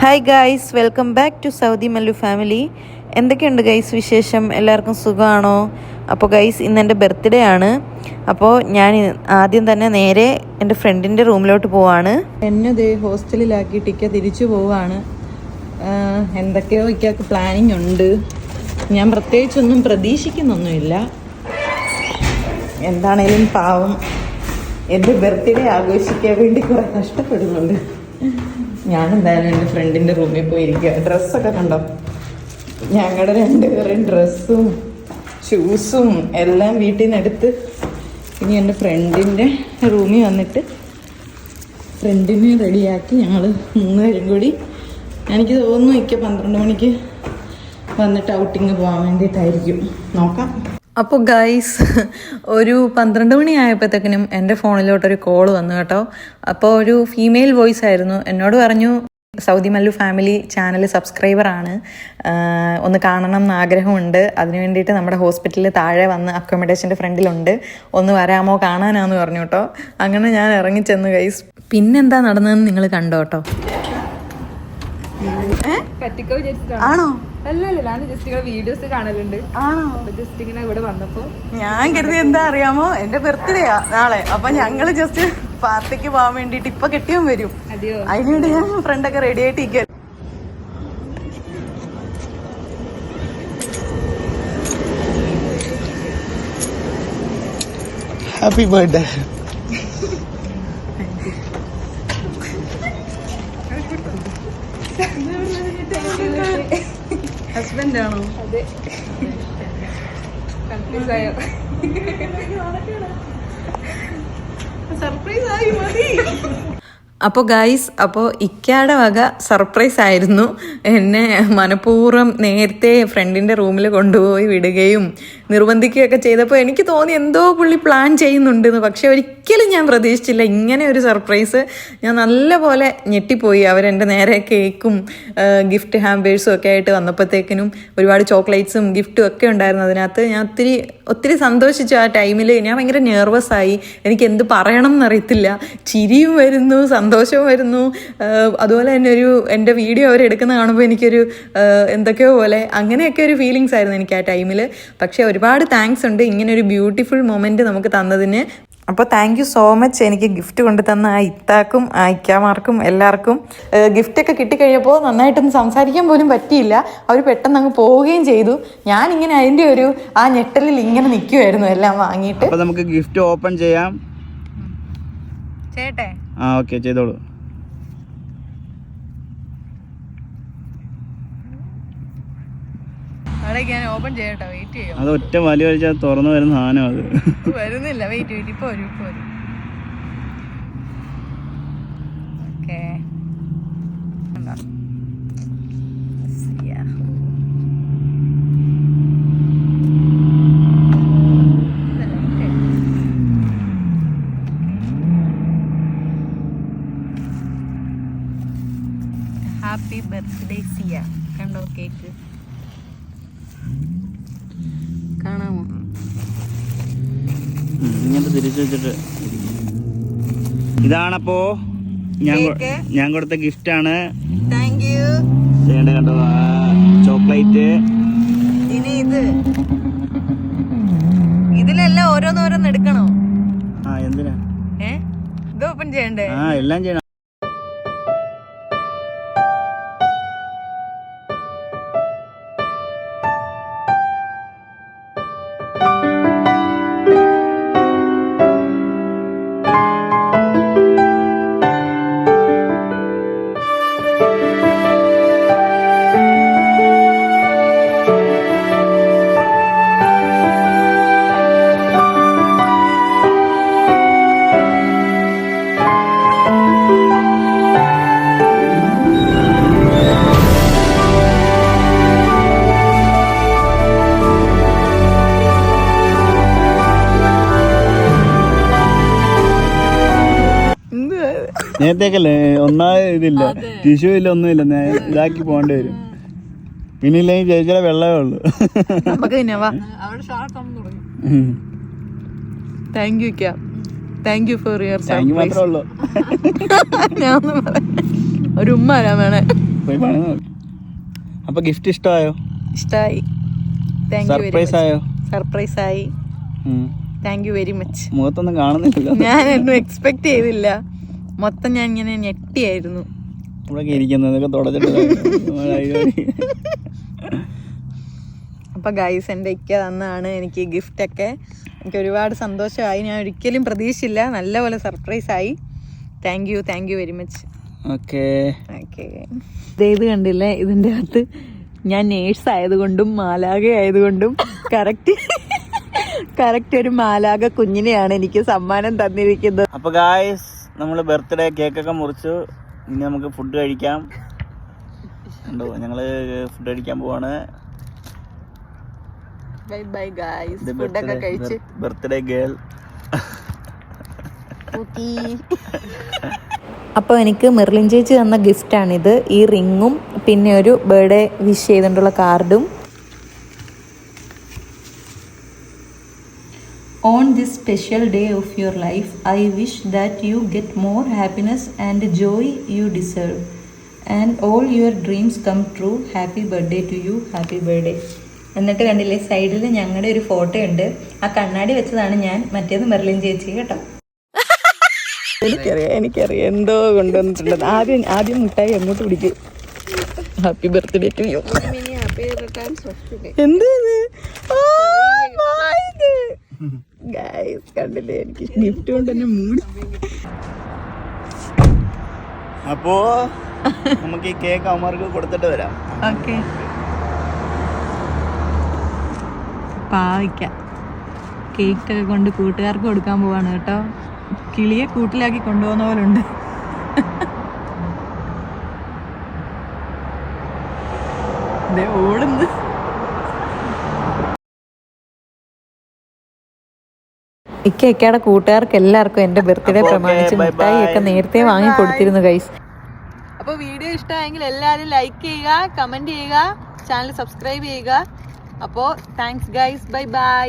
Hi guys welcome back to Saudi Mallu family എന്തൊക്കെയുണ്ട് guys വിശേഷം? എല്ലാവർക്കും സുഖമാണോ? അപ്പോൾ ഗൈസ് ഇന്ന് എന്റെ ബർത്ത്ഡേ ആണ്. അപ്പോൾ ഞാൻ ആദ്യം തന്നെ നേരെ എന്റെ ഫ്രണ്ടിന്റെ റൂമിലോട്ട് പോവാണ്. എന്നെ ദേ ഹോസ്റ്റലിലാക്കിയിട്ട് ഇക്ക തിരിച്ചു പോവാണ്. എന്തൊക്കെയോ ഇക്കക്ക് പ്ലാനിങ് ഉണ്ട്. ഞാൻ പ്രത്യേകിച്ചൊന്നും പ്രതീക്ഷിക്കുന്നൊന്നുമില്ല. എന്താണേലും പാവം എന്റെ ബർത്ത്ഡേ ആഘോഷിക്കാൻ വേണ്ടി കുറേ കഷ്ടപ്പെടുന്നുണ്ട്. ഞാൻ എന്തായാലും എന്റെ ഫ്രണ്ടിന്റെ റൂമിൽ പോയിരിക്കുക ഡ്രസ്സൊക്കെ കണ്ടോ? ഞങ്ങളുടെ രണ്ടുപേരും ഡ്രസ്സും ഷൂസും എല്ലാം വീട്ടിൽ നിന്ന് എടുത്ത് ഇനി എന്റെ ഫ്രണ്ടിന്റെ റൂമിൽ വന്നിട്ട് ഫ്രണ്ടിനെ റെഡിയാക്കി ഞങ്ങൾ മൂന്നുപേരും കൂടി എനിക്ക് തോന്നുന്നു ഇക്ക പന്ത്രണ്ട് മണിക്ക് വന്നിട്ട് ഔട്ടിങ് പോകാൻ വേണ്ടിയിട്ടായിരിക്കും. നോക്കാം. അപ്പോൾ ഗൈസ് ഒരു പന്ത്രണ്ട് മണി ആയപ്പോഴത്തേക്കിനും എന്റെ ഫോണിലോട്ടൊരു കോൾ വന്നു കേട്ടോ. അപ്പോൾ ഒരു ഫീമെയിൽ വോയിസ് ആയിരുന്നു. എന്നോട് പറഞ്ഞു സൗദി മല്ലു ഫാമിലി ചാനൽ സബ്സ്ക്രൈബറാണ് ഒന്ന് കാണണം എന്ന് ആഗ്രഹമുണ്ട്. അതിന് വേണ്ടിയിട്ട് നമ്മുടെ ഹോസ്പിറ്റലിൽ താഴെ വന്ന് അക്കോമഡേഷന്റെ ഫ്രണ്ടിലുണ്ട്. ഒന്ന് വരാമോ കാണാനാന്ന് പറഞ്ഞു കേട്ടോ. അങ്ങനെ ഞാൻ ഇറങ്ങിച്ചെന്ന് ഗൈസ് പിന്നെന്താ നടന്നതെന്ന് നിങ്ങൾ കണ്ടോ കേട്ടോ? ആണോ? ഞാൻ കരുതി എന്താ അറിയാമോ? എന്റെ ബർത്ത്ഡേയാ നാളെ. അപ്പൊ ഞങ്ങൾ ജസ്റ്റ് പാർട്ടിക്ക് പോകാൻ വേണ്ടിട്ട് ഇപ്പൊ കെട്ടിയും വരും. അതിനുവേണ്ടി ഞാൻ ഫ്രണ്ടൊക്കെ റെഡി ആയിട്ട് ഇരിക്കും ഹാപ്പി ബർത്ത്ഡേ ഹസ്ബൻഡ് ആണോ അതെ. കൺഫ്യൂസ് ആയോ സർപ്രൈസ് ആയി മതി. അപ്പോൾ ഗൈസ് അപ്പോൾ ഇക്കയുടെ വക സർപ്രൈസ് ആയിരുന്നു. എന്നെ മനഃപൂർവം നേരത്തെ ഫ്രണ്ടിന്റെ റൂമിൽ കൊണ്ടുപോയി വിടുകയും നിർബന്ധിക്കുകയൊക്കെ ചെയ്തപ്പോൾ എനിക്ക് തോന്നി എന്തോ പുള്ളി പ്ലാൻ ചെയ്യുന്നുണ്ടെന്ന്. പക്ഷെ ഒരിക്കലും ഞാൻ പ്രതീക്ഷിച്ചില്ല. ഇങ്ങനെ ഒരു സർപ്രൈസ് ഞാൻ നല്ലപോലെ ഞെട്ടിപ്പോയി. അവരെന്റെ നേരെ കേക്കും ഗിഫ്റ്റ് ഹാമ്പേഴ്സും ഒക്കെ ആയിട്ട് വന്നപ്പോഴത്തേക്കിനും ഒരുപാട് ചോക്ലേറ്റ്സും ഗിഫ്റ്റും ഒക്കെ ഉണ്ടായിരുന്നു അതിനകത്ത്. ഞാൻ ഒത്തിരി ഒത്തിരി സന്തോഷിച്ചു ആ ടൈമിൽ ഞാൻ ഭയങ്കര നെർവസ് ആയി. എനിക്ക് എന്ത് പറയണം എന്നറിയത്തില്ല. ചിരിയും വരുന്നു സന്തോഷവും വരുന്നു. അതുപോലെ തന്നെ ഒരു എന്റെ വീഡിയോ അവർ എടുക്കുന്ന കാണുമ്പോൾ എനിക്കൊരു എന്തൊക്കെയോ പോലെ അങ്ങനെയൊക്കെ ഒരു ഫീലിങ്സ് ആയിരുന്നു എനിക്ക് ആ ടൈമിൽ പക്ഷേ ഒരുപാട് താങ്ക്സ് ഉണ്ട്. ഇങ്ങനെ ഒരു ബ്യൂട്ടിഫുൾ മൊമെന്റ് നമുക്ക് തന്നതിന്. അപ്പോൾ താങ്ക് യു സോ മച്ച് എനിക്ക് ഗിഫ്റ്റ് കൊണ്ടു തന്ന ആ ഇത്താക്കും ആ ഇക്കാമാർക്കും എല്ലാവർക്കും ഗിഫ്റ്റൊക്കെ കിട്ടിക്കഴിഞ്ഞപ്പോൾ നന്നായിട്ടൊന്നും സംസാരിക്കാൻ പോലും പറ്റിയില്ല. അവർ പെട്ടെന്ന് അങ്ങ് പോവുകയും ചെയ്തു. ഞാനിങ്ങനെ അതിന്റെ ഒരു ആ ഞെട്ടലിൽ ഇങ്ങനെ നിൽക്കുമായിരുന്നു എല്ലാം വാങ്ങിയിട്ട്. നമുക്ക് ഗിഫ്റ്റ് ഓപ്പൺ ചെയ്യാം. ചേട്ടേ ആ ഓക്കെ ചെയ്തോളൂ. അത് ഒറ്റ വലിയ വലിച്ചാൽ തുറന്നു വരുന്ന സാധനം അത്. വരുന്നില്ല വെയിറ്റ് വെയിറ്റ് ഇപ്പൊ വരും ഓക്കെ ഹാപ്പി ബർത്ത്ഡേ സിയ. കണ്ടോ കേക്ക്? കാണാമോ? ഇങ്ങനത്തെ തിരിച്ചു വെച്ചിട്ട് ഇതാണപ്പോ ഞാൻ. ഞാൻ കൊടുത്ത ഗിഫ്റ്റ് ആണ് താങ്ക് യു ചെയ്യേണ്ട കണ്ടോ ചോക്ലേറ്റ്. ഇനി ഇത്. ഇതിലെല്ലാം ഓരോന്നോരോന്ന് എടുക്കണോ? ആ എന്തിനാ? ഏ? ഇത് ഓപ്പൺ ചെയ്യണ്ടേ? ആ എല്ലാം ചെയ്യണം. നേരത്തേക്കല്ലേ ഒന്നാമത് ഇതില്ല. ടിഷ്യൂ ഇല്ല ഒന്നുമില്ല. ഇതാക്കി പോകേണ്ടി വരും. പിന്നെ ഇല്ലെങ്കിൽ ചേച്ചിയുടെ വെള്ളമേ ഉള്ളൂ. താങ്ക് യു ക്യാ. Thank you for your thank you മാത്രമേ ഉള്ളൂ. ഞാൻ ഒരു ഉമ്മ വരാൻ വേണേ. അപ്പൊ ഗിഫ്റ്റ് ഇഷ്ടമായോ? ഇഷ്ടമായി സർപ്രൈസ് ആയോ? സർപ്രൈസ് ആയി. താങ്ക് യു വെരി മച്ച് മുഖത്തൊന്നും കാണുന്നില്ലല്ലോ. ഞാനൊന്നും എക്സ്പെക്ട് ചെയ്തില്ല. മൊത്തം ഞാൻ ഇങ്ങനെ ഞെട്ടിയായിരുന്നു. ഇവിടെ തുടച്ചിട്ട് അപ്പൊ ഗൈസ് എന്റെ ഇക്ക തന്നാണ് എനിക്ക് ഗിഫ്റ്റ് ഒക്കെ. എനിക്ക് ഒരുപാട് സന്തോഷമായി. ഞാൻ ഒരിക്കലും പ്രതീക്ഷിച്ചില്ല. നല്ലപോലെ സർപ്രൈസ് ആയി. Thank you thank you very much okay. Okay ഇത് കണ്ടില്ലേ? ഇതിന്റെ അകത്ത് ഞാൻ നേഴ്സ് ആയതുകൊണ്ടും മാലാഖ ആയതുകൊണ്ടും കറക്റ്റ് കറക്റ്റ് ഒരു മാലാഖ കുഞ്ഞിനെയാണ് എനിക്ക് സമ്മാനം തന്നിരിക്കുന്നത്. അപ്പൊ ഗായ്സ് നമ്മൾ ബർത്ത്ഡേ കേക്കൊക്കെ മുറിച്ചു. ഇനി നമുക്ക് ഫുഡ് കഴിക്കാം. ഉണ്ടോ ഞങ്ങൾ ഫുഡ് കഴിക്കാൻ പോവാണ്. ബൈ ബൈ ഗായ്സ് ഫുഡൊക്കെ കഴിച്ച്. ബർത്ത്ഡേ ഗേൾ അപ്പോൾ എനിക്ക് മെർലിൻ ചേച്ചി തന്ന ഗിഫ്റ്റാണിത് ഈ റിങ്ങും പിന്നെ ഒരു ബർത്ത്ഡേ വിഷ് ചെയ്തുകൊണ്ടുള്ള കാർഡും on this special day of your life I wish that you get more happiness and joy you deserve and all your dreams come true happy birthday to you happy birthday എന്നിട്ട് കണ്ടില്ലേ സൈഡിൽ ഞങ്ങളുടെ ഒരു photo ഉണ്ട്. ആ കണ്ണാടി വെച്ചതാണ് ഞാൻ. മറ്റേത് മെർലിൻ ചേച്ചി കേട്ടോ. എനിക്കറിയാം എനിക്കറിയാം. എന്തോ കൊണ്ടുവന്നിട്ടുണ്ട് ആദ്യം ആദ്യം മുട്ടായി എങ്ങോട്ട് പിടിക്കും. ഹാപ്പി ബർത്ത്ഡേ ടു യു എന്ത് കണ്ടില്ലേ? എനിക്ക് ഗിഫ്റ്റ് കൊണ്ട് തന്നെ മൂടി. അപ്പോ നമുക്ക് ഈ കേക്ക് അവന്മാർക്ക് കൊടുത്തിട്ട് വരാം. ഓക്കെ. പാവിക്ക കേക്കൊക്കെ കൊണ്ട് കൂട്ടുകാർക്ക് കൊടുക്കാൻ പോവാണ് കേട്ടോ. കിളിയെ കൂട്ടിലാക്കി കൊണ്ടുപോകുന്ന പോലെ ഉണ്ട് ഓടുന്നു ഇക്ക ഇക്കയുടെ കൂട്ടുകാർക്ക് എല്ലാവർക്കും എന്റെ ബർത്ത്ഡേ അപ്പൊ പ്രമാണിച്ച് മിഠായി ഒക്കെ. നേരത്തെ വാങ്ങി കൊടുത്തിരുന്നു ഗൈസ് അപ്പോൾ വീഡിയോ ഇഷ്ടമായെങ്കിൽ എല്ലാവരും ലൈക്ക് ചെയ്യുക കമന്റ് ചെയ്യുക ചാനൽ സബ്സ്ക്രൈബ് ചെയ്യുക. അപ്പോൾ താങ്ക്സ് ഗൈസ് ബൈ ബൈ.